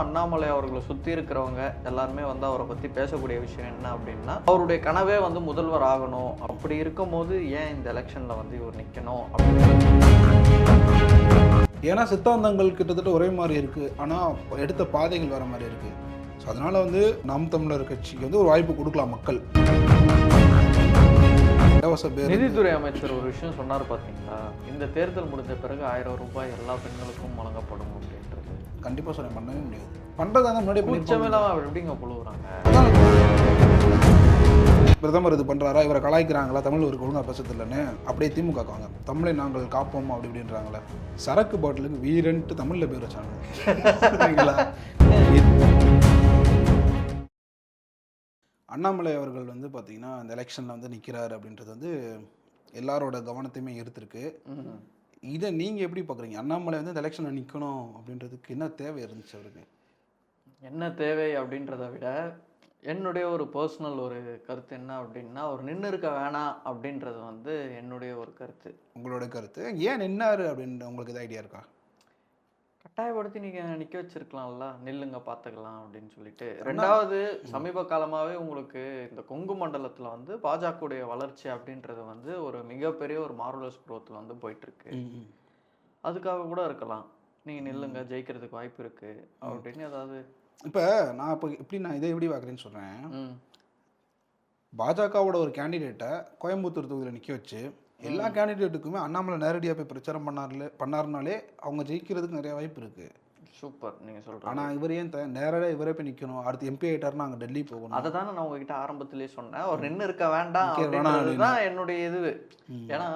அண்ணாமலை அவர்களை சுற்றி இருக்கிறவங்க எல்லாருமே வந்து அவரை பற்றி பேசக்கூடிய விஷயம் என்ன அப்படின்னா அவருடைய கனவே வந்து முதல்வர் ஆகணும். அப்படி இருக்கும்போது ஏன் இந்த எலெக்ஷனில் வந்து இவர் நிற்கணும் ஏன்னா சித்தாந்தங்கள் கிட்டத்தட்ட ஒரே மாதிரி இருக்குது ஆனால் எடுத்த பாதைகள் வேறு மாதிரி இருக்குது ஸோ அதனால் வந்து நாம் தமிழர் கட்சிக்கு வந்து ஒரு வாய்ப்பு கொடுக்கலாம் மக்கள். இலவச பேர் நிதித்துறை அமைச்சர் ஒரு விஷயம் சொன்னார் பார்த்தீங்களா இந்த தேர்தல் முடிஞ்ச பிறகு ஆயிரம் ரூபாய் எல்லா பெண்களுக்கும் வழங்கப்படும். கண்டிப்பாக சொல்ல பண்ணவே முடியாது. பண்ணுறதா தான் முன்னாடி. கூச்சமில்லாம அவர் எப்படிங்க புழுவுறாங்க? பிரதமர் இது பண்ணுறாரா இவரை கலாய்க்கிறாங்களா? தமிழ் ஒரு ஒழுங்காக பேசுறது இல்லைன்னு அப்படியே திமுக வாங்க. தமிழை நாங்கள் காப்போம் அப்படி இப்படின்றாங்களே. சரக்கு பாட்டிலுக்கு வீரன்ட்டு தமிழில் பேர் வச்சாங்க. சரிங்களா? அண்ணாமலை அவர்கள் வந்து பார்த்தீங்கன்னா இந்த எலெக்ஷனில் வந்து நிற்கிறாரு அப்படின்றது வந்து எல்லாரோட கவனத்தையுமே ஈர்த்திருக்கு. இதை நீங்கள் எப்படி பார்க்குறீங்க அண்ணாமலை வந்து இந்த எலெக்ஷனில் நிற்கணும் அப்படின்றதுக்கு என்ன தேவை இருந்துச்சு அவருக்கு? என்ன தேவை அப்படின்றத விட என்னுடைய ஒரு பர்சனல் ஒரு கருத்து என்ன அப்படின்னா அவர் நின்று இருக்க வேணாம் அப்படின்றது வந்து என்னுடைய ஒரு கருத்து. உங்களோட கருத்து. ஏன் நின்னாரு அப்படின்னு உங்களுக்கு இது ஐடியா இருக்கா? கட்டாயப்படுத்தி நீங்க நிக்க வச்சிருக்கலாம்ல நில்லுங்க பார்த்துக்கலாம் அப்படின்னு சொல்லிட்டு. ரெண்டாவது சமீப காலமாவே உங்களுக்கு இந்த கொங்கு மண்டலத்துல வந்து பாஜகவுடைய வளர்ச்சி அப்படின்றது வந்து ஒரு மிகப்பெரிய ஒரு மார்வலஸ் குரோத்ல வந்து போயிட்டு இருக்கு அதுக்காக கூட இருக்கலாம். நீங்க நில்லுங்க ஜெயிக்கிறதுக்கு வாய்ப்பு இருக்கு அப்படின்னு ஏதாவது. இப்போ நான் இப்போ எப்படி நான் இதை எப்படி பார்க்குறேன்னு சொல்கிறேன் பாஜகவோட ஒரு கேண்டிடேட்டை கோயம்புத்தூர் தொகுதியில் நிற்க வச்சு எல்லா கேண்டிடேட்டுக்குமே அண்ணாமலை நேரடியாக போய் பிரச்சாரம் பண்ணார்ல பண்ணாருனாலே அவங்க ஜெயிக்கிறதுக்கு நிறைய வாய்ப்பு இருக்குது சூப்பர் நீங்க சொல்றது. ஆனால் இவர் ஏன் நேரடியாக இவரே போய் நிற்கணும் அடுத்து எம்பி ஆகிட்டாருன்னா அங்கே டெல்லி போகணும். அதை தானே நான் உங்ககிட்ட ஆரம்பத்திலேயே சொன்னேன். அவர் நின்று இருக்க வேண்டாம் அப்படின்றது தான் என்னுடைய இது. ஏன்னா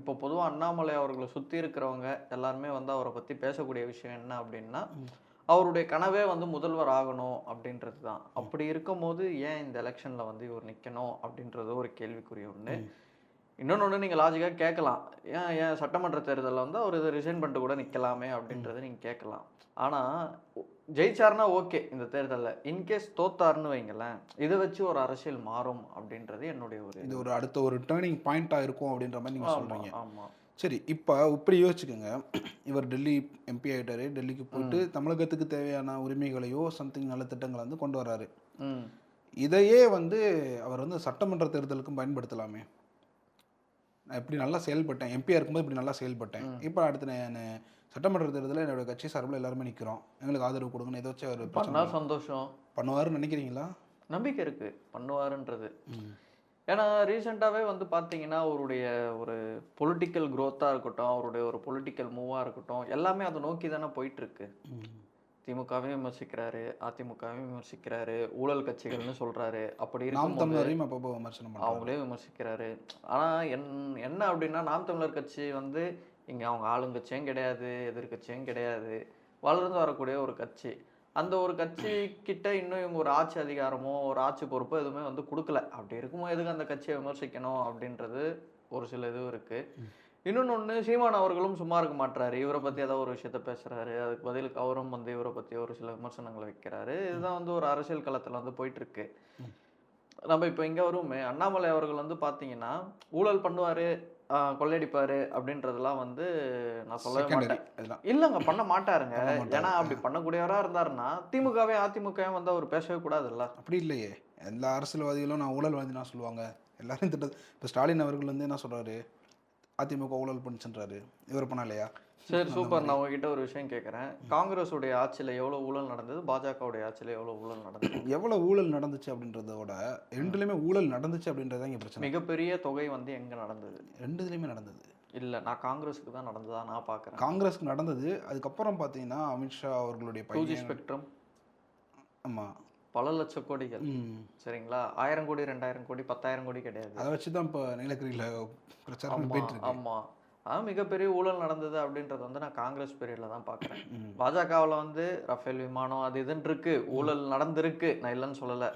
இப்போ பொதுவா அண்ணாமலை அவர்களை சுத்தி இருக்கிறவங்க எல்லாருமே வந்து அவரை பத்தி பேசக்கூடிய விஷயம் என்ன அப்படின்னா அவருடைய கனவே வந்து முதல்வர் ஆகணும் அப்படின்றது தான். அப்படி இருக்கும்போது ஏன் இந்த எலெக்ஷன்ல வந்து இவர் நிக்கணும் அப்படின்றது ஒரு கேள்விக்குரிய ஒண்ணு. இன்னொன்று ஒன்று நீங்கள் லாஜிக்காக கேட்கலாம். ஏன் ஏன் சட்டமன்ற தேர்தலில் வந்து அவர் இதை ரிசைன் பண்ணிட்டு கூட நிற்கலாமே அப்படின்றத நீங்கள் கேட்கலாம். ஆனால் ஜெயிச்சாருன்னா ஓகே இந்த தேர்தலில். இன்கேஸ் தோத்தாருன்னு வைங்களேன் இதை வச்சு ஒரு அரசியல் மாறும் அப்படின்றது என்னுடைய ஒரு இது ஒரு அடுத்த ஒரு டேர்னிங் பாயிண்ட்டாக இருக்கும் அப்படின்ற மாதிரி நீங்கள் சொல்கிறீங்க ஆமாம் சரி இப்போ இப்படி யோசிச்சுக்கோங்க. இவர் டெல்லி எம்பி ஆகிட்டாரு டெல்லிக்கு போயிட்டு தமிழகத்துக்கு தேவையான உரிமைகளையோ சம்திங் நல்ல திட்டங்களை வந்து கொண்டு வராரு இதையே வந்து அவர் வந்து சட்டமன்ற தேர்தலுக்கும் பயன்படுத்தலாமே. நான் இப்படி நல்லா செயல்பட்டேன். எம்பியாக இருக்கும்போது இப்படி நல்லா செயல்பட்டேன். இப்போ அடுத்து நான் சட்டமன்ற தேர்தலில் என்னோட கட்சி சார்பில் எல்லாருமே நிற்கிறோம் எங்களுக்கு ஆதரவு கொடுங்கன்னு ஏதாச்சும் பிரச்சனை பண்ணா சந்தோஷம். பண்ணுவாருன்னு நினைக்கிறீங்களா? நம்பிக்கை இருக்கு. பண்ணுவாருன்றது. ஏன்னா ரீசெண்டாகவே வந்து பார்த்தீங்கன்னா அவருடைய ஒரு பொலிட்டிக்கல் growth-ஆ இருக்கட்டும் அவருடைய ஒரு பொலிட்டிக்கல் மூவாக இருக்கட்டும் எல்லாமே அதை நோக்கி தானே போயிட்டு இருக்கு. திமுகவையும் விமர்சிக்கிறாரு அதிமுகவையும் விமர்சிக்கிறாரு ஊழல் கட்சிகள்னு சொல்றாரு. அப்படி நாம் இருக்கும் தமிழரையும் அப்பப்போ விமர்சனம் அவங்களே விமர்சிக்கிறாரு. ஆனா என் என்ன அப்படின்னா நாம் தமிழர் கட்சி வந்து இங்க அவங்க ஆளுங்கட்சியும் கிடையாது எதிர்க்கட்சியும் கிடையாது. வளர்ந்து வரக்கூடிய ஒரு கட்சி. அந்த ஒரு கட்சி கிட்ட இன்னும் இவங்க ஒரு ஆட்சி அதிகாரமோ ஒரு ஆட்சி பொறுப்போ எதுவுமே வந்து கொடுக்கல. அப்படி இருக்கும்போது எதுக்கு அந்த கட்சியை விமர்சிக்கணும் அப்படின்றது ஒரு சில இது இருக்கு. இன்னொன்று ஒன்று சீமான் அவர்களும் சும்மா இருக்க மாட்றாரு. இவரை பற்றி ஏதோ ஒரு விஷயத்த பேசுறாரு. அதுக்கு பதிலுக்கு அவரும் வந்து இவரை பற்றி ஒரு சில விமர்சனங்களை வைக்கிறாரு. இதுதான் வந்து ஒரு அரசியல் களத்தில் வந்து போயிட்டு இருக்கு நம்ம இப்போ இங்கே வருவோமே. அண்ணாமலை அவர்கள் வந்து பார்த்தீங்கன்னா ஊழல் பண்ணுவாரு கொள்ளையடிப்பாரு அப்படின்றதெல்லாம் வந்து நான் சொல்லவே மாட்டேன். இல்லைங்க பண்ண மாட்டாருங்க. ஏன்னா அப்படி பண்ணக்கூடியவரா இருந்தாருன்னா திமுகவே அதிமுகவே வந்து அவர் பேசவே கூடாதுல்ல? அப்படி இல்லையே. எல்லா அரசியல்வாதிகளும் நான் ஊழல்வாதி நான் சொல்லுவாங்க. எல்லாரும் திட்ட இப்போ ஸ்டாலின் அவர்கள் வந்து என்ன சொல்றாரு? அதிமுக ஊழல் பண்ணுச்சுன்றாரு. இவர் பண்ணலையா சரி சூப்பர். நான் உங்ககிட்ட ஒரு விஷயம் கேட்குறேன் காங்கிரஸுடைய ஆட்சியில் எவ்வளோ ஊழல் நடந்தது? பாஜகவுடைய ஆட்சியில் எவ்வளோ ஊழல் நடந்தது? எவ்வளோ ஊழல் நடந்துச்சு அப்படின்றத விட ரெண்டுலையுமே ஊழல் நடந்துச்சு அப்படின்றத இங்கே பிரச்சனை. மிகப்பெரிய தொகை வந்து எங்கே நடந்தது? ரெண்டுதுலையுமே நடந்தது. இல்லை நான் காங்கிரஸுக்கு தான் நடந்ததா நான் பார்க்குறேன் காங்கிரஸ்க்கு நடந்தது. அதுக்கப்புறம் பார்த்தீங்கன்னா அமித்ஷா அவர்களுடைய ஸ்பெக்ட்ரம் ஆமாம் பல லட்ச கோடிகள். சரிங்களா? ஆயிரம் கோடி ரெண்டாயிரம் கோடி பத்தாயிரம் கோடி கிடையாது. அதை வச்சு தான் இப்போ நீலகிரியில் பிரச்சாரம் போயிட்டு இருக்கு. ஆமா. அதான் மிகப்பெரிய ஊழல் நடந்தது அப்படின்றது வந்து நான் காங்கிரஸ் பீரியட்ல தான் பார்க்குறேன். பாஜகவில் வந்து ரஃபேல் விமானம் அது இதுன்னு இருக்கு. ஊழல் நடந்திருக்கு. நான் இல்லைன்னு சொல்லலை.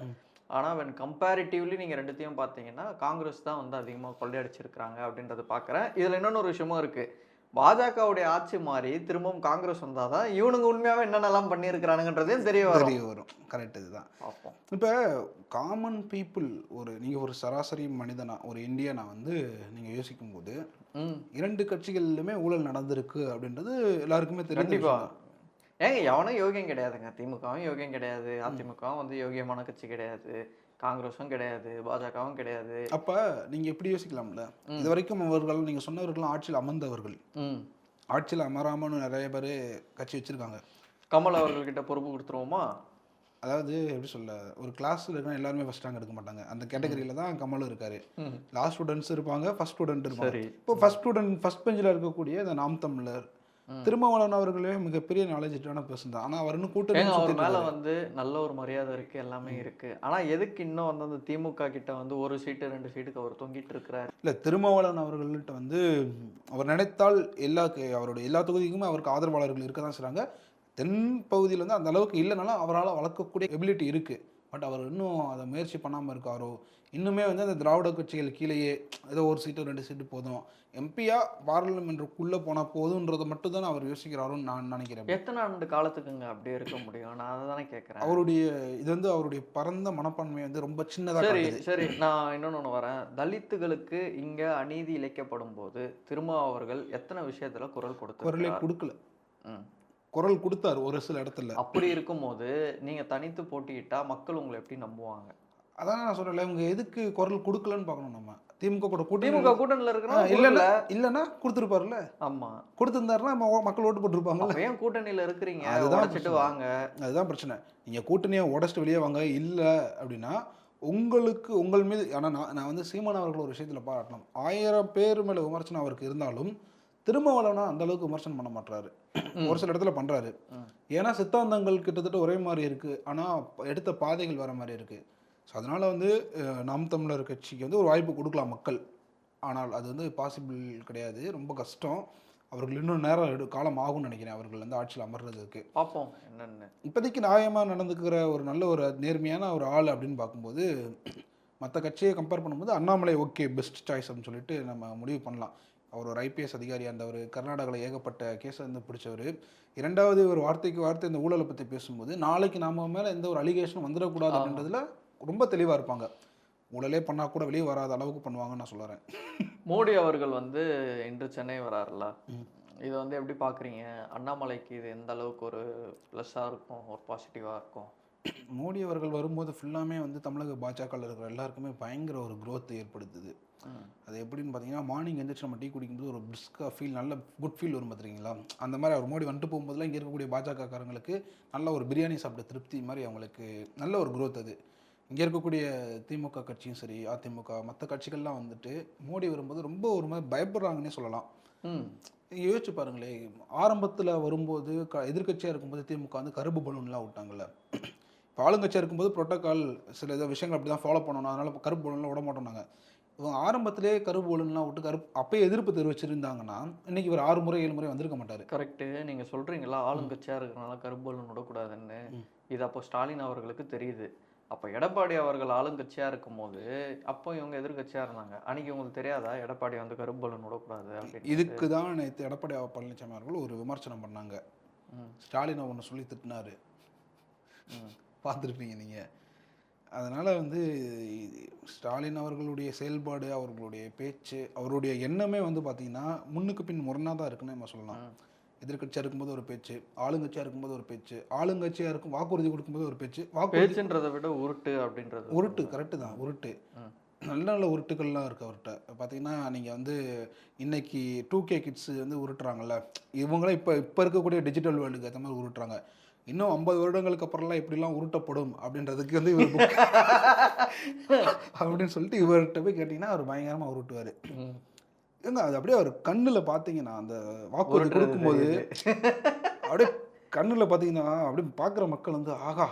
ஆனா when கம்பேரிட்டிவ்லி நீங்க ரெண்டுத்தையும் பார்த்தீங்கன்னா காங்கிரஸ் தான் வந்து அதிகமாக கொள்ளையடிச்சிருக்கிறாங்க அப்படின்றத பார்க்குறேன் இதுல இன்னொன்று ஒரு விஷயமும் இருக்கு. பாஜகவுடைய ஆட்சி மாறி திரும்பவும் காங்கிரஸ் வந்தாதான் இவனுங்க உண்மையாவே என்னென்னலாம் பண்ணியிருக்கிறானுங்கன்றதையும் தெரிய வரும். தெரிய வரும். கரெக்ட் இதுதான். இப்போ காமன் பீப்புள் ஒரு நீங்கள் ஒரு சராசரி மனிதனா ஒரு இந்தியனா வந்து நீங்கள் யோசிக்கும் போது ம். இரண்டு கட்சிகளிலுமே ஊழல் நடந்திருக்கு அப்படின்றது எல்லாருக்குமே தெரியும் கண்டிப்பா. ஏங்க எவனும் யோகியம் கிடையாதுங்க. திமுகவும் யோகியம் கிடையாது. அதிமுகவும் வந்து யோகியமான கட்சி கிடையாது. காங்கிரஸும் கிடையாது பாஜகவும் கிடையாது. அப்ப நீங்க எப்படி யோசிக்கலாம்ல? இது வரைக்கும் அவர்கள் நீங்க சொன்னவர்கள் ஆட்சியில் அமர்ந்தவர்கள். ஆட்சியில் அமராமன்னு நிறைய பேர் கட்சி வச்சிருக்காங்க. கமல் அவர்கள்கிட்ட பொறுப்பு கொடுத்துருவோமா? அதாவது எப்படி சொல்ல ஒரு கிளாஸ்ல இருக்கிற எல்லாருமே ஃபர்ஸ்ட் ரேங்க் எடுக்க மாட்டாங்க. அந்த கேட்டகரியில தான் கமலும் இருக்காரு. லாஸ்ட் ஸ்டூடெண்ட்ஸ் இருப்பாங்க ஃபர்ஸ்ட் ஸ்டூடெண்ட் இருப்பாங்க. இப்போ ஃபர்ஸ்ட் ஸ்டூடெண்ட் ஃபர்ஸ்ட் பெஞ்சில் இருக்கக்கூடிய இந்த நாம் தமிழர் திருமாவளவன் அவர்களே மிகப்பெரிய நாலேஜான பர்சன் தான். ஆனால் அவர் இன்னும் கூட்டணி அவர் மேல. வந்து நல்ல ஒரு மரியாதை இருக்கு எல்லாமே இருக்கு. ஆனா எதுக்கு இன்னும் வந்து அந்த திமுக கிட்ட வந்து ஒரு சீட்டு ரெண்டு சீட்டுக்கு அவர் தொங்கிட்டு இருக்கிறாரு? இல்ல திருமாவளவன் அவர்கள்ட்ட வந்து அவர் நினைத்தால் எல்லா அவருடைய எல்லா தொகுதிக்குமே அவருக்கு ஆதரவாளர்கள் இருக்க தான் செய்றாங்க. தென் பகுதியில் வந்து அந்த அளவுக்கு இல்லைனாலும் அவரால் வளர்க்கக்கூடிய எபிலிட்டி இருக்கு. பட் அவர் இன்னும் அதை முயற்சி பண்ணாமல் இருக்காரோ? இன்னுமே வந்து அந்த திராவிட கட்சிகள் கீழேயே ஏதோ ஒரு சீட்டு ரெண்டு சீட்டு போதும். எம்பியா பார்லிமெண்ட்டுக்குள்ளே போனால் போதுன்றதை மட்டும் தான் அவர் யோசிக்கிறாரோன்னு நான் நினைக்கிறேன். எத்தனை ஆண்டு காலத்துக்குங்க அப்படியே இருக்க முடியும்? நான் அதை தானே கேட்கறேன். அவருடைய இது வந்து அவருடைய பறந்த மனப்பான்மை வந்து ரொம்ப சின்னதாக சரி சரி நான் இன்னொன்னு ஒண்ணு வரேன். தலித்துகளுக்கு இங்க அநீதி இழைக்கப்படும் போது திரும்ப அவர்கள் எத்தனை விஷயத்துல குரல் குரலே கொடுத்து கொடுக்கல. ம். குரல் கொடுத்தாரு ஒரு சில இடத்துல. அப்படி இருக்கும்போது நீங்க தனித்து போட்டியிட்டா மக்கள் உங்களை எப்படி நம்புவாங்க? அதான் நான் சொல்றேன்ல இவங்க எதுக்கு குரல் கொடுக்கலன்னு பார்க்கணும் நம்ம. திமுக கூட கூட்டணி திமுக கூட்டணியில ஆ, இருக்கிற இல்லைன்னா இல்லைன்னா கொடுத்துருப்பாருல்ல. ஆமா. கொடுத்துருந்தாருன்னா மக்கள் ஓட்டு போட்டிருப்பாங்கல்ல அப்ப ஏன் கூட்டணியில இருக்கிறீங்க? அதுதான் பிரச்சனை. வாங்க. அதுதான் பிரச்சனை. நீங்கள் கூட்டணியை உடச்சிட்டு வெளியே வாங்க இல்லை அப்படின்னா உங்களுக்கு உங்கள் மீது ஆனால் நான் நான் வந்து சீமான் அவர்கள் ஒரு விஷயத்தில் பாராட்டணும். ஆயிரம் பேர் மேலே விமர்சனம் அவருக்கு இருந்தாலும் திருமாவளவனா அந்த அளவுக்கு விமர்சனம் பண்ண மாட்டாரு ஒரு சில இடத்துல பண்றாரு. ஏன்னா சித்தாந்தங்கள் கிட்டத்தட்ட ஒரே மாதிரி இருக்கு. ஆனா எடுத்த பாதைகள் வேற மாதிரி இருக்கு. ஸோ அதனால வந்து நாம் தமிழர் கட்சிக்கு வந்து ஒரு வாய்ப்பு கொடுக்கலாம் மக்கள். ஆனால் அது வந்து பாசிபிள் கிடையாது. ரொம்ப கஷ்டம். அவர்கள் இன்னும் நேரம் எடு காலம் ஆகும்னு நினைக்கிறேன். அவர்கள் வந்து ஆட்சியில் அமர்றதுக்கு. பாப்போம் என்னன்னு. இப்போதைக்கு நியாயமாக நடந்துக்கிற ஒரு நல்ல ஒரு நேர்மையான ஒரு ஆள் அப்படின்னு பார்க்கும்போது மற்ற கட்சியை கம்பேர் பண்ணும்போது அண்ணாமலை ஓகே பெஸ்ட் சாய்ஸ் அப்படின்னு சொல்லிட்டு நம்ம முடிவு பண்ணலாம். அவர் ஒரு ஐபிஎஸ் அதிகாரி அந்த ஒரு கர்நாடகாவில் ஏகப்பட்ட கேஸை வந்து பிடிச்சவர். இரண்டாவது ஒரு வார்த்தைக்கு வார்த்தை இந்த ஊழலை பற்றி பேசும்போது நாளைக்கு நாம மேலே எந்த ஒரு அலிகேஷனும் வந்துடக்கூடாது. அப்படின்றதுல ரொம்ப தெளிவாக இருப்பாங்க. ஊழலே பண்ணால் கூட வெளியே வராத அளவுக்கு பண்ணுவாங்கன்னு நான் சொல்லுறேன் மோடி அவர்கள் வந்து இன்று சென்னை வராருல. இதை வந்து எப்படி பாக்குறீங்க? அண்ணாமலைக்கு இது எந்த அளவுக்கு ஒரு ப்ளஸ்ஸா இருக்கும்? ஒரு பாசிட்டிவா இருக்கும்? மோடி அவர்கள் வரும்போது ஃபுல்லாமே வந்து தமிழக பாஜகவில் இருக்கிற எல்லாருக்குமே பயங்கர ஒரு growth ஏற்படுத்துது. அது எப்படின்னு பார்த்தீங்கன்னா மார்னிங் எந்திரிச்சு நம்ம டீ குடிக்கும்போது ஒரு பிரிஸ்காக ஃபீல் நல்ல குட் ஃபீல் வரும் பார்த்துருக்கீங்களா? அந்த மாதிரி அவர் மோடி வந்துட்டு போகும்போதுலாம் இங்கே இருக்கக்கூடிய பாஜக காரங்களுக்கு நல்ல ஒரு பிரியாணி சாப்பிட்ட திருப்தி மாதிரி அவங்களுக்கு நல்ல ஒரு growth அது. இங்கே இருக்கக்கூடிய திமுக கட்சியும் சரி அதிமுக மற்ற கட்சிகள்லாம் வந்துட்டு மோடி வரும்போது ரொம்ப ஒரு மாதிரி பயப்படுறாங்கன்னே சொல்லலாம். யோசிச்சு பாருங்களேன் ஆரம்பத்தில் வரும்போது க எதிர்க்கட்சியாக இருக்கும்போது திமுக வந்து கருப்பு பலூன்லாம் விட்டாங்கல்ல. இப்போ ஆளுங்கட்சியாக இருக்கும்போது புரோட்டோகால் சில இதை விஷயங்கள் அப்படி தான் ஃபாலோ பண்ணணும். அதனால கருப்பு பலூன்லாம் விட மாட்டோம்னாங்க இவங்க ஆரம்பத்திலே கருப்பு பலூன்லாம் விட்டு கருப்பு அப்பயே எதிர்ப்பு தெரிவிச்சிருந்தாங்கன்னா இன்னைக்கு இவர் ஆறு முறை ஏழு முறை வந்திருக்க மாட்டார். கரெக்ட் நீங்க சொல்றீங்களா ஆளுங்கட்சியா இருக்கிறனால கரும்பொருள் விடக்கூடாதுன்னு. ம். இது அப்போ ஸ்டாலின் அவர்களுக்கு தெரியுது. அப்போ எடப்பாடி அவர்கள் ஆளுங்கட்சியா இருக்கும்போது அப்போ இவங்க எதிர்க்கட்சியா இருந்தாங்க. அன்னைக்கு உங்களுக்கு தெரியாதா? எடப்பாடி வந்து கரும்பொருள் விடக்கூடாது அப்படின்னு இதுக்கு தான் நேற்று எடப்பாடி பழனிசாமி அவர்கள் ஒரு விமர்சனம் பண்ணாங்க. ஸ்டாலினை ஒன்று சொல்லி திட்டினாரு. ம். பார்த்துருப்பீங்க நீங்கள் அதனால் வந்து ஸ்டாலின் அவர்களுடைய செயல்பாடு அவர்களுடைய பேச்சு அவருடைய எண்ணமே வந்து பார்த்தீங்கன்னா முன்னுக்கு பின் முரணாக தான் இருக்குன்னு நம்ம சொல்லலாம். ம். எதிர்க்கட்சியாக இருக்கும்போது ஒரு பேச்சு ஆளுங்கட்சியாக இருக்கும்போது ஒரு பேச்சு ஆளுங்கட்சியாக இருக்கும் வாக்குறுதி கொடுக்கும்போது ஒரு பேச்சு வாக்குறுதி பேச்சுன்றதை விட உருட்டு அப்படின்றது. உருட்டு கரெக்டு தான் உருட்டு. நல்ல நல்ல உருட்டுகள்லாம் இருக்குது அவர்கிட்ட பார்த்தீங்கன்னா நீங்கள் வந்து இன்னைக்கு டூ கே கிட்ஸ் வந்து உருட்டுறாங்கல்ல இவங்களும் இப்போ இப்போ இருக்கக்கூடிய டிஜிட்டல் வேர்ல்டுக்கு ஏற்ற மாதிரி உருட்டுறாங்க. இன்னும் ஐம்பது வருடங்களுக்கு அப்புறம்லாம் எப்படிலாம் உருட்டப்படும் அப்படின்றதுக்கு வந்து இவர் அப்படின்னு சொல்லிட்டு இவர்கிட்ட போய் கேட்டிங்கன்னா அவர் பயங்கரமாக உருட்டுவார். ஏங்க அது அப்படியே அவர் கண்ணில் பார்த்தீங்கன்னா அந்த வாக்குறுதி கொடுக்கும்போது. அப்படியே கண்ணில் பார்த்தீங்கன்னா அப்படியே பார்க்குற மக்கள் வந்து ஆகா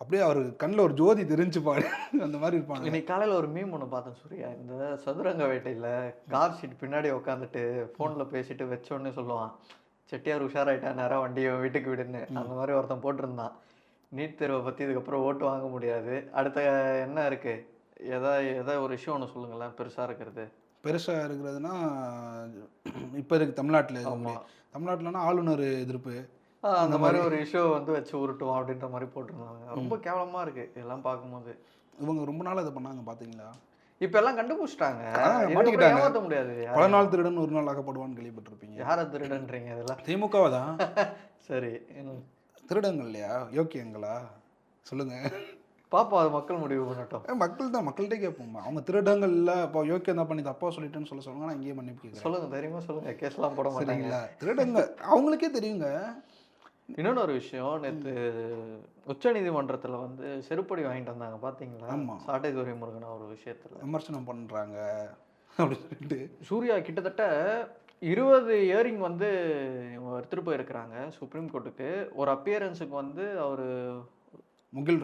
அப்படியே அவர் கண்ணில் ஒரு ஜோதி தெரிஞ்சுப்பாரு. அந்த மாதிரி இருப்பாங்க. இன்னைக்கு காலையில ஒரு மீம் ஒன்று பார்த்தேன் சூர்யா. இந்த சதுரங்க வேட்டையில கார் ஷீட் பின்னாடி உட்காந்துட்டு ஃபோன்ல பேசிட்டு வச்சோடனே சொல்லுவான். செட்டியார் உஷாராயிட்டா நேரம் வண்டியை வீட்டுக்கு விடுன்னு. அந்த மாதிரி ஒருத்தன் போட்டிருந்தான். நீட் தேர்வை பத்தி இதுக்கப்புறம் ஓட்டு வாங்க முடியாது. அடுத்த என்ன இருக்கு? எதா எதா ஒரு இஷ்யூ ஒன்று சொல்லுங்களேன் பெருசா இருக்கிறது. பெருசாக இருக்கிறதுனா இப்போ இருக்கு தமிழ்நாட்டில் தமிழ்நாட்டில்னா ஆளுநர் எதிர்ப்பு. அந்த மாதிரி ஒரு இஷ்யூ வந்து வச்சு உருட்டுவோம் அப்படின்ற மாதிரி போட்டிருந்தாங்க. ரொம்ப கேவலமா இருக்கு இதெல்லாம் பார்க்கும்போது. இவங்க ரொம்ப நாள் அதை பண்ணாங்க பார்த்தீங்களா? இப்ப எல்லாம் கண்டுபிடிச்சிட்டாங்க மாட்டிக்கிட்டாங்க. ஏமாத்த முடியாது. பல நாள் திருடன் ஒரு நாள் ஆகப்படுவான்னு கேள்விப்பட்டிருப்பீங்க. யாரை திருடன்றீங்க இதெல்லாம்? திமுகவை தான் சரி. திருடங்கள் இல்லையா யோக்கியங்களா? சொல்லுங்க. பாப்போம் அது மக்கள் முடிவு பண்ணட்டும். மக்கள் தான் மக்கள்கிட்ட கேட்போம் அவங்க திருடங்கள் இல்லை இப்போ யோக்கியம் தான் பண்ணி தப்பா சொல்லிட்டேன்னு சொல்ல சொல்லுங்க நான் இங்கேயே மன்னிப்பு சொல்லுங்க தைரியமா சொல்லுங்க. கேஸ்லாம் போட மாட்டாங்க. சரிங்களா? திருடங்க அவங்களுக்கே தெரியுங்க. இன்னொன்னு ஒரு விஷயம் நேத்து உச்ச நீதிமன்றத்துல வந்து செருப்படி வாங்கிட்டு வந்தாங்க பாத்தீங்களா? ஆமா. சாட்டை துரைமுருகன் ஒரு விஷயத்துல. விமர்சனம் பண்றாங்க அப்படின்னு சொல்லிட்டு. சூர்யா கிட்டத்தட்ட இருபது இயரிங் வந்து இவங்க எடுத்துட்டு போயிருக்கிறாங்க சுப்ரீம் கோர்ட்டுக்கு ஒரு அப்பியரன்ஸுக்கு வந்து அவரு முகில்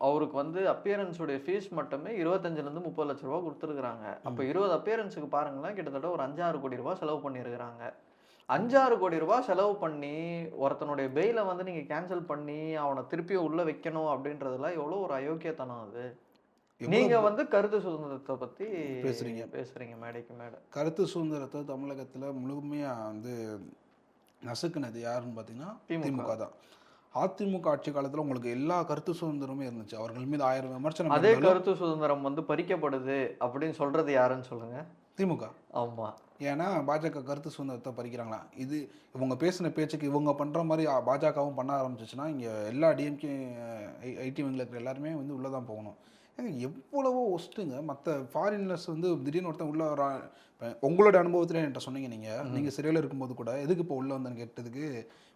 அவருக்கு வந்து அப்பியரன்ஸுடைய ஃபீஸ் மட்டுமே இருபத்தஞ்சுல இருந்து முப்பது லட்ச ரூபா கொடுத்துருக்காங்க அப்போ இருபது அப்பியரன்ஸுக்கு பாருங்களேன் கிட்டத்தட்ட ஒரு அஞ்சாறு கோடி ரூபாய் செலவு பண்ணியிருக்கிறாங்க. அஞ்சாறு கோடி ரூபாய் செலவு பண்ணி ஒருத்தனுடைய பெயிலை வந்து நீங்க கேன்சல் பண்ணி அவனை திருப்பி உள்ள வைக்கணும் அப்படின்றதுலாம் எவ்வளோ ஒரு அயோக்கியத்தனம் அது. எவ்வளவு நீங்க வந்து கருத்து சுதந்திரத்தை பத்தி பேசுறீங்க. பேசுறீங்க மேடைக்கு மேடை. கருத்து சுதந்திரத்தை தமிழகத்துல முழுமையா வந்து நசுக்குனது யாருன்னு பார்த்தீங்கன்னா திமுக. தான். அதிமுக ஆட்சி காலத்துல உங்களுக்கு எல்லா கருத்து சுதந்திரமும் இருந்துச்சு. அவர்கள் மீது ஆயிரம் விமர்சனம் அதே கருத்து சுதந்திரம் வந்து பறிக்கப்படுது அப்படின்னு சொல்றது யாருன்னு சொல்லுங்க? திமுக. ஆமா. ஏன்னா பாஜக கருத்து சுதந்திரத்தை பறிக்கிறாங்களா இது இவங்க பேசின பேச்சுக்கு இவங்க பண்ற மாதிரி பாஜகவும் பண்ண ஆரம்பிச்சிச்சுன்னா இங்க எல்லா டிஎம்கே ஐடி விங்கில் இருக்கிற எல்லாருமே வந்து உள்ளே தான் போகணும். எவ்வளவோ ஒஸ்ட்டுங்க. மற்ற ஃபாரினர்ஸ் வந்து திடீர்னு ஒருத்தன் உள்ள வரா உங்களோட அனுபவத்தில் என்கிட்ட சொன்னீங்க நீங்க. நீங்க சிறையில் இருக்கும்போது கூட எதுக்கு இப்போ உள்ள வந்தேன்னு கேட்டதுக்கு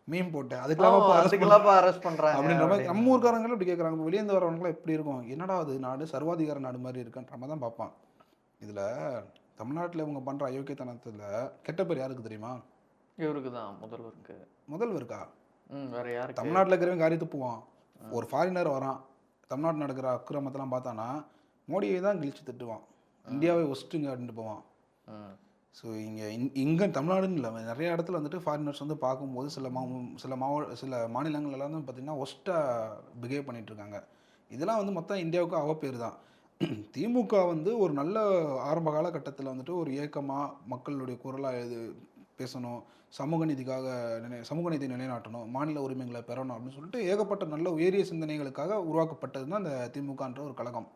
மீன் போட்டேன். அதுக்கெல்லாம் அதுக்கெல்லாம் அரெஸ்ட் பண்றாங்க அப்படின்ற மாதிரி. நம்ம ஊர்க்காரங்களும் இப்படி கேட்குறாங்க வெளியேந்து வரவங்களாம் எப்படி இருக்கும்? என்னடா அது நாடு? சர்வாதிகார நாடு மாதிரி இருக்குன்ற மாதிரி தான் பார்ப்பான். இதில் தமிழ்நாட்டில் இவங்க பண்ணுற அயோக்கியத்தனத்தில் கெட்ட பேர் யாருக்கு தெரியுமா? இவருக்கு தான் முதல்வருக்கு? முதல்வருக்கா வேற யாருக்கு? தமிழ்நாட்டில் இருக்கிறவங்க காரி துப்புவான் ஒரு ஃபாரினர் வரான். தமிழ்நாட்டில் நடக்கிற அக்கிரமத்தெல்லாம் பார்த்தானா மோடியை தான் கிழிச்சு திட்டுவான். இந்தியாவை ஒஸ்ட்டுங்க அப்படின்ட்டு போவான். ஸோ இங்கே இங்கே தமிழ்நாடுன்னு இல்லை நிறைய இடத்துல வந்துட்டு ஃபாரினர்ஸ் வந்து பார்க்கும்போது சில மா சில மாவ சில மாநிலங்கள்லாம் வந்து பார்த்திங்கன்னா ஒஸ்ட்டாக பிஹேவ் பண்ணிட்டு இருக்காங்க. இதெல்லாம் வந்து மொத்தம் இந்தியாவுக்கு அவப்பேர் தான். திமுக வந்து ஒரு நல்ல ஆரம்ப காலகட்டத்தில் வந்துட்டு ஒரு இயக்கமாக மக்களுடைய குரலாக இது பேசணும் சமூக நீதிக்காக நினை சமூக நீதி நிலைநாட்டணும் மாநில உரிமைகளை பெறணும் அப்படின்னு சொல்லிட்டு ஏகப்பட்ட நல்ல உயரிய சிந்தனைகளுக்காக உருவாக்கப்பட்டது தான் இந்த திமுகன்ற ஒரு கழகம்.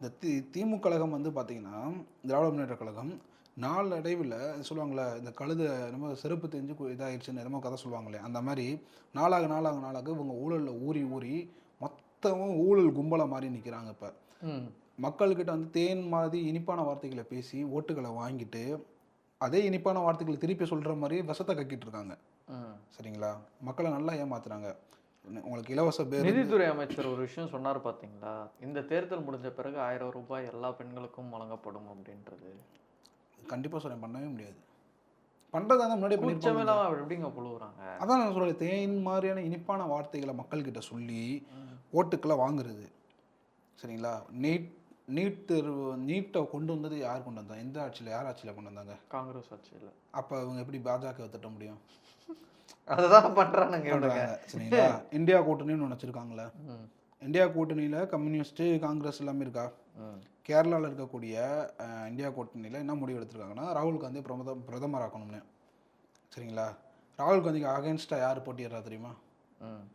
இந்த தி திமுக கழகம் வந்து பார்த்திங்கன்னா திராவிட முன்னேற்ற கழகம் நாளடைவில் சொல்லுவாங்களே இந்த கழுத நம்ம செருப்பு தெரிஞ்சு இதாகிடுச்சுன்னு இதாயிடுச்சுன்னு என்னமோ கதை சொல்லுவாங்களே அந்த மாதிரி நாளாக நாளாக நாளாக இவங்க ஊழலில் ஊறி ஊறி மொத்தமும் ஊழல் கும்பலாக மாறி நிற்கிறாங்க இப்போ. மக்கள்கிட்ட வந்து தேன் மாதிரி இனிப்பான வார்த்தைகளை பேசி ஓட்டுகளை வாங்கிட்டு அதே இனிப்பான வார்த்தைகளை திருப்பி சொல்கிற மாதிரி விஷத்தை கக்கிட்டு இருக்காங்க. சரிங்களா? மக்களை நல்லா ஏமாத்துறாங்க. உங்களுக்கு இலவச பேர் நிதித்துறை அமைச்சர் ஒரு விஷயம் சொன்னார் பாத்தீங்களா? இந்த தேர்தல் முடிஞ்ச பிறகு ஆயிரம் ரூபாய் எல்லா பெண்களுக்கும் வழங்கப்படும் அப்படின்றது. கண்டிப்பாக சொல்ல பண்ணவே முடியாது. பண்ணுறதா தான் முன்னாடியே பண்ணிருப்பாங்க. உச்சமெல்லாம் அவர் எப்படிங்க புழுவுறாங்க அதான் நான் சொல்கிறேன் தேன் மாதிரியான இனிப்பான வார்த்தைகளை மக்கள்கிட்ட சொல்லி ஓட்டுக்களை வாங்குறது. சரிங்களா? நீட் நீட் தேர்வு நீட்டை கொண்டு வந்தது யார் கொண்டு வந்தா எந்த ஆட்சியில் யார் ஆட்சியில் கொண்டு வந்தாங்க? காங்கிரஸ் ஆட்சியில். அப்போ அவங்க எப்படி பாஜக திட்ட முடியும்? அதுதான் பண்றாங்க. சரிங்களா? இந்தியா கூட்டணின்னு ஒன்று வச்சுருக்காங்களே. இந்தியா கூட்டணியில் கம்யூனிஸ்ட்டு காங்கிரஸ் எல்லாமே இருக்கா? கேரளாவில் இருக்கக்கூடிய இந்தியா கூட்டணியில் என்ன முடிவு எடுத்திருக்காங்கன்னா ராகுல் காந்தி பிரதம பிரதமர் ஆக்கணும்னு. சரிங்களா? ராகுல் காந்திக்கு அகேன்ஸ்டாக யார் போட்டிடுறா தெரியுமா.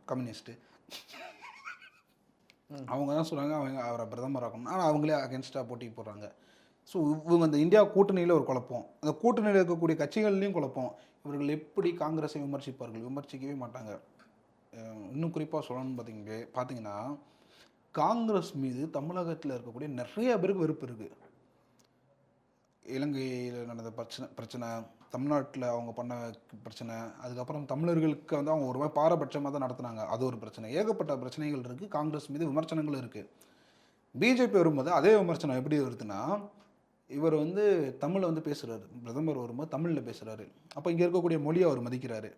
கம்யூனிஸ்ட்டு. அவங்க தான் சொல்கிறாங்க அவங்க அவரை பிரதமர் ஆகணும் ஆனால் அவங்களே அகென்ஸ்டாக போட்டி போடுறாங்க. ஸோ இவங்க இந்த இந்தியா கூட்டணியில் ஒரு குழப்பம். அந்த கூட்டணியில் இருக்கக்கூடிய கட்சிகள்லேயும் குழப்பம். இவர்கள் எப்படி காங்கிரஸை விமர்சிப்பார்கள்? விமர்சிக்கவே மாட்டாங்க. இன்னும் குறிப்பாக சொல்லணும்னு பார்த்தீங்க பார்த்தீங்கன்னா காங்கிரஸ் மீது தமிழகத்தில் இருக்கக்கூடிய நிறைய பேருக்கு வெறுப்பு இருக்குது இலங்கையில் நடந்த பிரச்சனை பிரச்சனை தமிழ்நாட்டில் அவங்க பண்ண பிரச்சனை அதுக்கப்புறம் தமிழர்களுக்கு வந்து அவங்க ஒரு மாதிரி பாரபட்சமாக தான் நடத்துனாங்க. அது ஒரு பிரச்சனை. ஏகப்பட்ட பிரச்சனைகள் இருக்குது காங்கிரஸ் மீது விமர்சனங்கள் இருக்குது பிஜேபி வரும்போது அதே விமர்சனம் எப்படி வருதுன்னா இவர் வந்து தமிழை வந்து பேசுகிறாரு பிரதமர் வரும்போது தமிழில் பேசுகிறாரு அப்போ இங்கே இருக்கக்கூடிய மொழியை அவர் மதிக்கிறாரு.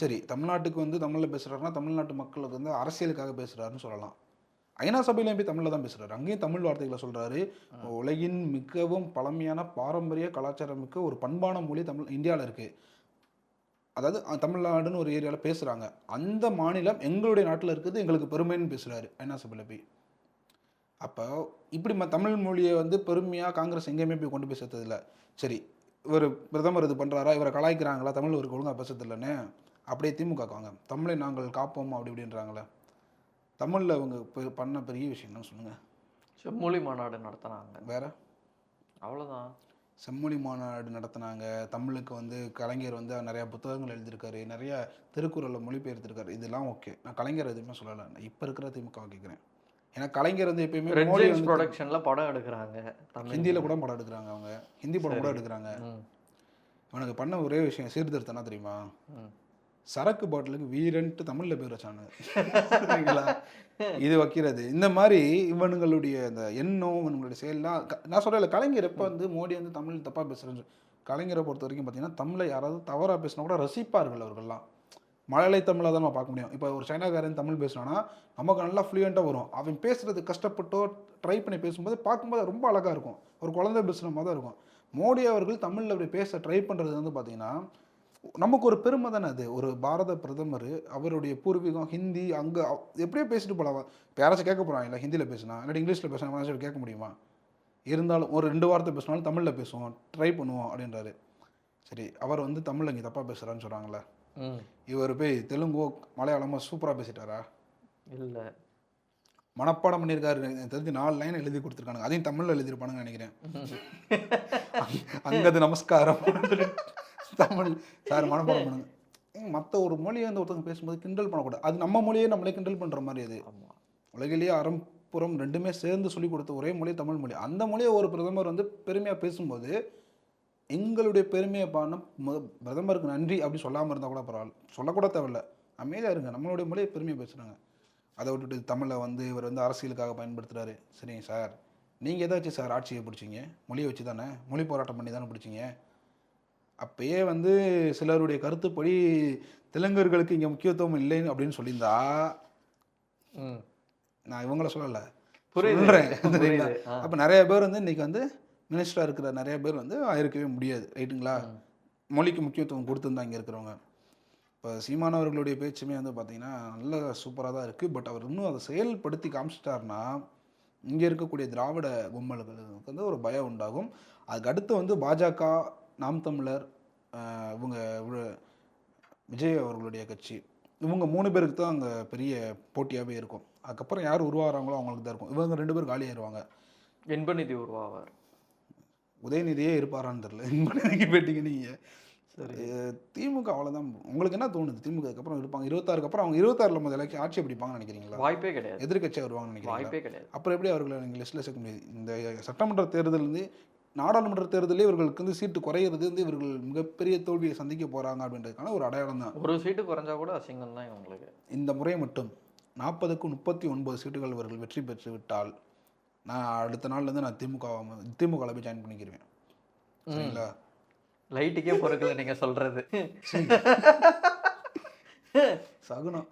சரி தமிழ்நாட்டுக்கு வந்து தமிழில் பேசுகிறாருன்னா தமிழ்நாட்டு மக்களுக்கு வந்து அரசியலுக்காக பேசுகிறாருன்னு சொல்லலாம். ஐநா சபையிலையும் போய் தமிழில் தான் பேசுகிறாரு அங்கேயும் தமிழ் வார்த்தைகளை சொல்கிறாரு உலகின் மிகவும் பழமையான பாரம்பரிய கலாச்சாரம் மிக்க ஒரு பண்பான மொழி தமிழ் இந்தியாவில் இருக்குது அதாவது தமிழ்நாடுன்னு ஒரு ஏரியாவில் பேசுகிறாங்க அந்த மாநிலம் எங்களுடைய நாட்டில் இருக்குது எங்களுக்கு பெருமைன்னு பேசுகிறாரு ஐநா சபையில் போய். அப்போ இப்படி ம தமிழ் மொழியை வந்து பெருமையாக காங்கிரஸ் எங்கேயுமே போய் கொண்டு போய் சேர்த்ததில்ல. சரி இவர் பிரதமர் இது பண்ணுறாரா இவரை கலாய்க்கிறாங்களா? தமிழ் ஒரு ஒழுங்காக பேசுறதில்லன்னு அப்படியே திமுக வாங்க. தமிழை நாங்கள் காப்போம்? அப்படி இப்படின்றாங்களே. தமிழில் அவங்க பண்ண பெரிய விஷயம் என்ன சொல்லுங்கள் செம்மொழி மாநாடு நடத்துனாங்க. வேற? அவ்வளவுதான். செம்மொழி மாநாடு நடத்தினாங்க. தமிழுக்கு வந்து கலைஞர் வந்து நிறையா புத்தகங்கள் எழுதியிருக்காரு. நிறைய திருக்குறளை மொழிபெயர்த்திருக்காரு. இதெல்லாம் ஓகே. நான் கலைஞர் எதுவுமே சொல்லலை. இப்போ இருக்கிற திமுக கேட்குறேன் ஏன்னா கலைஞர் வந்து எப்பயுமே மோடி ப்ரொடக்ஷன்ல படம் எடுக்கிறாங்க. ஹிந்தியில் கூட படம் எடுக்கிறாங்க அவங்க. ஹிந்தி படம் கூட. எடுக்கிறாங்க. ம், இவனுக்கு பண்ண ஒரே விஷயம் சீர்திருத்தம் என்ன தெரியுமா. சரக்கு பாட்டிலுக்கு வீரன்ட்டு தமிழில் பேர் வச்சானு சரிங்களா? இது வைக்கிறது. இந்த மாதிரி இவனுங்களுடைய அந்த எண்ணம் இவனுங்களுடைய செயல்லாம் நான் சொல்கிறேன் கலைஞர் எப்போ வந்து மோடி வந்து தமிழ் தப்பாக பேசுகிறேன்னு கலைஞரை பொறுத்த வரைக்கும் பார்த்தீங்கன்னா தமிழை யாராவது தவறாக பேசினா கூட ரசிப்பார்கள் அவர்கள்லாம். மழலை தமிழாக தான் நம்ம பார்க்க முடியும். இப்போ ஒரு சைனாக்காரன் தமிழ் பேசுனானா நமக்கு நல்லா ஃப்ளூயண்ட்டாக வரும். அவன் பேசுறது கஷ்டப்பட்டோ ட்ரை பண்ணி பேசும்போது பார்க்கும்போது ரொம்ப அழகாக இருக்கும். ஒரு குழந்தை பேசுகிற மாதிரி தான் இருக்கும். மோடி அவர்கள் தமிழில் அப்படி பேச ட்ரை பண்ணுறது வந்து பார்த்தீங்கன்னா நமக்கு ஒரு பெருமை தானே அது? ஒரு பாரத பிரதமர் அவருடைய பூர்வீகம் ஹிந்தி அங்கே எப்படியோ பேசிட்டு போகலாம் யாராச்சும் கேட்க போகிறான் இல்லை ஹிந்தியில் பேசினா? இல்லாட்டி இங்கிலீஷில் பேசினா யாராச்சும் கேட்க முடியுமா? இருந்தாலும் ஒரு ரெண்டு வார்த்தை பேசினாலும் தமிழில் பேசுவோம் ட்ரை பண்ணுவோம் அப்படின்றாரு. சரி அவர் வந்து தமிழில் இங்கே தப்பாக பேசுகிறான்னு சொல்கிறாங்களே இவர் போய் தெலுங்கோ மலையாளமோ சூப்பராக பேசிட்டாரா? இல்ல. மனப்பாடம் பண்ணியிருக்காரு. தெரிஞ்சு நாலு லைன் எழுதி கொடுத்துருக்கானுங்க. அதையும் தமிழில் எழுதியிருப்பானுங்க நினைக்கிறேன். அங்கது நமஸ்காரம். தமிழ் சார் மனப்பாடம் பண்ணுங்க. மற்ற ஒரு மொழியை வந்து ஒருத்தவங்க பேசும்போது கிண்டல் பண்ணக்கூடாது. அது நம்ம மொழியே நம்மளே கிண்டல் பண்ணுற மாதிரி அது. உலகிலேயே அறம்புறம் ரெண்டுமே சேர்ந்து சொல்லி கொடுத்த ஒரே மொழி தமிழ் மொழி. அந்த மொழியை ஒரு பிரதமர் வந்து பெருமையாக பேசும்போது எங்களுடைய பெருமையை பாருன்னு மு- பிரதமருக்கு நன்றி அப்படி சொல்லாமல் இருந்தால் கூட பரவாயில்ல. சொல்லக்கூட தேவையில்ல. அமைதியாக இருங்க. நம்மளுடைய மொழியை பெருமையாக பேசுகிறாங்க அதை விட்டுட்டு தமிழை வந்து இவர் வந்து அரசியலுக்காக பயன்படுத்துகிறாரு சரிங்க சார். நீங்கள் எதை வச்சு சார் ஆட்சியை பிடிச்சிங்க? மொழியை வச்சு தானே மொழி போராட்டம் பண்ணி தானே பிடிச்சிங்க? அப்பயே வந்து சிலருடைய கருத்துப்படி தெலுங்கர்களுக்கு இங்கே முக்கியத்துவம் இல்லைன்னு அப்படின்னு சொல்லியிருந்தா நான் இவங்கள சொல்லலை. ஆ. அப்போ நிறைய பேர் வந்து இன்னைக்கு வந்து மினிஸ்டராக இருக்கிற நிறைய பேர் வந்து இருக்கவே முடியாது. ரைட்டுங்களா. மொழிக்கு முக்கியத்துவம் கொடுத்துருந்தா இங்கே இருக்கிறவங்க. இப்போ சீமானவர்களுடைய பேச்சுமே வந்து பார்த்தீங்கன்னா நல்ல சூப்பராக தான் இருக்குது பட் அவர் இன்னும் அதை செயல்படுத்தி காமிச்சிட்டாருன்னா இங்கே இருக்கக்கூடிய திராவிட கும்பல்களுக்கு வந்து ஒரு பயம் உண்டாகும். அதுக்கு அடுத்து வந்து பாஜக நாம் தமிழர் இவங்க விஜய் அவர்களுடைய கட்சி இவங்க மூணு பேருக்கு தான் அங்கே பெரிய போட்டியாகவே இருக்கும். அதுக்கப்புறம் யார் உருவாகிறாங்களோ அவங்களுக்கு தான் இருக்கும். இவங்க ரெண்டு பேரும் காலியாயிருவாங்க இன்பநிதி உருவாவார். உதயநிதியே இருப்பாரான்னு தெரில இன்னைக்கு போயிட்டீங்க நீங்கள் சரி. திமுக அவ்வளோதான் உங்களுக்கு என்ன தோணுது? திமுக அப்புறம் இருப்பாங்க. இருபத்தாறுக்கு அப்புறம் அவங்க இருபத்தாறுல முதல் எலெக்ஷன் ஆட்சி பிடிப்பாங்கன்னு நினைக்கிறீங்களா? வாய்ப்பே கிடையாது. எதிர்க்கட்சியாக வருவாங்கன்னு நினைக்கிறீங்களா? வாய்ப்பே கிடையாது. அப்புறம் எப்படி அவர்களை நீங்கள் லிஸ்ட்டில் சேர்க்க முடியாது இந்த சட்டமன்ற தேர்தலேருந்து நாடாளுமன்ற தேர்தலே இவர்களுக்கு வந்து சீட்டு குறையிறது வந்து இவர்கள் மிகப்பெரிய தோல்வியை சந்திக்க போகிறாங்க அப்படின்றதுக்கான ஒரு அடையாளம் தான். ஒரு சீட்டு குறைஞ்சா கூட அசிங்கம் தான் இவங்களுக்கு. இந்த முறை மட்டும் நாற்பதுக்கு முப்பத்தி ஒன்பது சீட்டுகள் இவர்கள் வெற்றி பெற்று விட்டால் நான் அடுத்த நாள்லேருந்து நான் திமுக திமுகவில் போய் ஜாயின் பண்ணிக்கிருவேன். சரிங்களா? லைட்டுக்கே பொறுக்கல நீங்க சொல்றது. சகுனம்.